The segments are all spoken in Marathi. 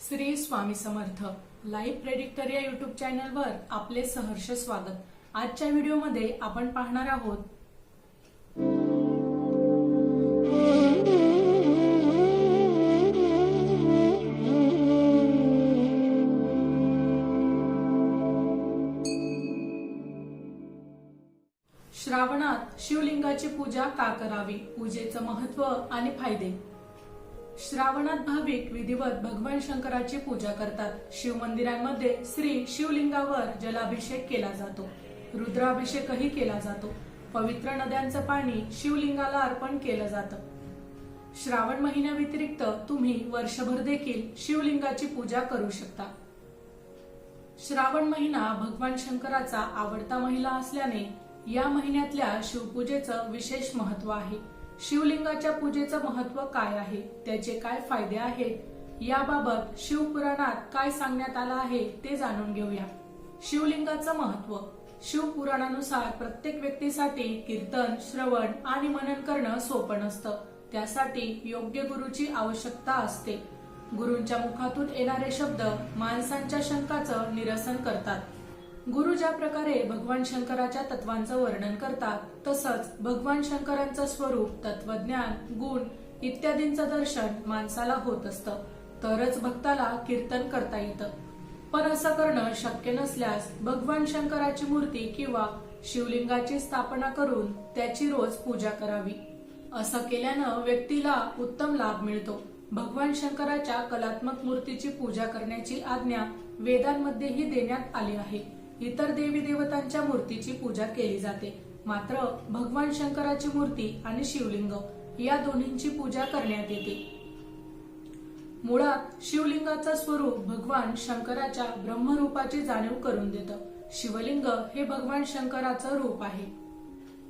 श्री स्वामी समर्थ लाईव्ह प्रेडिक्टर या युट्यूब चॅनलवर आपले सहर्ष स्वागत. आजच्या व्हिडिओमध्ये आपण पाहणार आहोत श्रावणात शिवलिंगाची पूजा का करावी? पूजेचं महत्त्व आणि फायदे. श्रावणात भाविक विधिवत भगवान शंकराची पूजा करतात. शिव मंदिरांमध्ये श्री शिवलिंगावर जलाभिषेक केला जातो. रुद्राभिषेकही केला जातो. पवित्र नद्यांचं पाणी शिवलिंगाला अर्पण केलं जातं. श्रावण महिन्याव्यतिरिक्त तुम्ही वर्षभर देखील शिवलिंगाची पूजा करू शकता. श्रावण महिना भगवान शंकराचा आवडता महिला असल्याने या महिन्यातल्या शिवपूजेचं विशेष महत्त्व आहे. शिवलिंगाच्या पूजेचं महत्त्व काय आहे? त्याचे काय फायदे आहेत? याबाबत शिवपुराणात काय सांगण्यात आलं आहे ते जाणून घेऊया. शिवलिंगाचं महत्त्व शिवपुराणानुसार प्रत्येक व्यक्तीसाठी कीर्तन श्रवण आणि मनन करणं सोपं नसतं. त्यासाठी योग्य गुरुची आवश्यकता असते. गुरूंच्या मुखातून येणारे शब्द माणसांच्या शंकाचं निरसन करतात. गुरु ज्या प्रकारे भगवान शंकराच्या तत्वांचं वर्णन करतात तसंच भगवान शंकरांचं स्वरूप तत्वज्ञान गुण इत्यादींचं दर्शन माणसाला होत असतं. तरच भक्ताला कीर्तन करता येतं. पण असं करणं शक्य नसल्यास भगवान शंकराची मूर्ती किंवा शिवलिंगाची स्थापना करून त्याची रोज पूजा करावी. असं केल्यानं व्यक्तीला उत्तम लाभ मिळतो. भगवान शंकराच्या कलात्मक मूर्तीची पूजा करण्याची आज्ञा वेदांमध्येही देण्यात आली आहे. इतर देवी देवतांच्या मूर्तीची पूजा केली जाते. मात्र भगवान शंकराची मूर्ती आणि शिवलिंग या दोन्हींची पूजा करण्यात येते. मुळात शिवलिंगाचं स्वरूप भगवान शंकराच्या ब्रह्मरूपाची जाणीव करून देतं. शिवलिंग हे भगवान शंकराचं रूप आहे.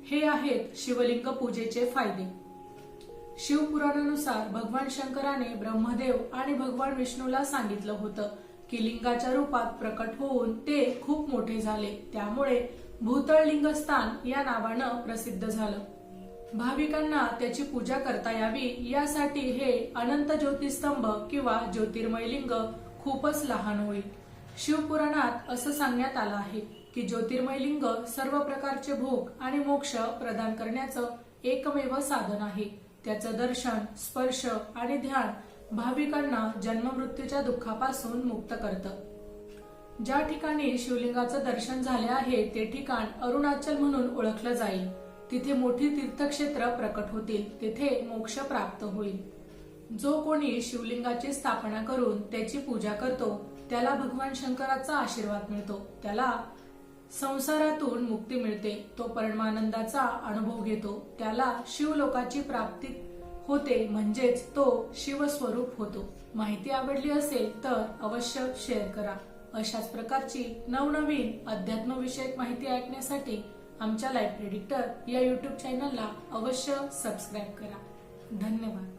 हे आहेत शिवलिंग पूजेचे फायदे. शिवपुराणानुसार भगवान शंकराने ब्रह्मदेव आणि भगवान विष्णूला सांगितलं होतं. किलिंगाच्या रूपात प्रकट होऊन ते खूप मोठे झाले. त्यामुळे भूतळ लिंगस्थान या नावानं प्रसिद्ध झालं. भाविकांना त्याची पूजा करता यावी यासाठी हे अनंत ज्योतिस्तंभ किंवा ज्योतिर्मय लिंग खूपच लहान होईल. शिवपुराणात असं सांगण्यात आलं आहे की ज्योतिर्मय लिंग सर्व प्रकारचे भोग आणि मोक्ष प्रदान करण्याचं एकमेव साधन आहे. त्याचं दर्शन स्पर्श आणि ध्यान भाविकांना जन्ममृत्यूच्या दुःखापासून मुक्त करतं. ज्या ठिकाणी शिवलिंगाचं दर्शन झाले आहे ते ठिकाण अरुणाचल म्हणून ओळखलं जाईल. तिथे मोठी तीर्थक्षेत्र प्रकट होतील. तिथे मोक्ष प्राप्त होईल. जो कोणी शिवलिंगाची स्थापना करून त्याची पूजा करतो त्याला भगवान शंकराचा आशीर्वाद मिळतो. त्याला संसारातून मुक्ती मिळते. तो परमानंदाचा अनुभव घेतो. त्याला शिवलोकाची प्राप्ती होते म्हणजेच तो शिवस्वरूप होतो. माहिती आवडली असेल तर अवश्य शेअर करा. अशाच प्रकारची नवनवीन अध्यात्मविषयक माहिती ऐकण्यासाठी आमच्या लाईफ प्रेडिक्टर या युट्यूब चॅनलला अवश्य सबस्क्राईब करा. धन्यवाद.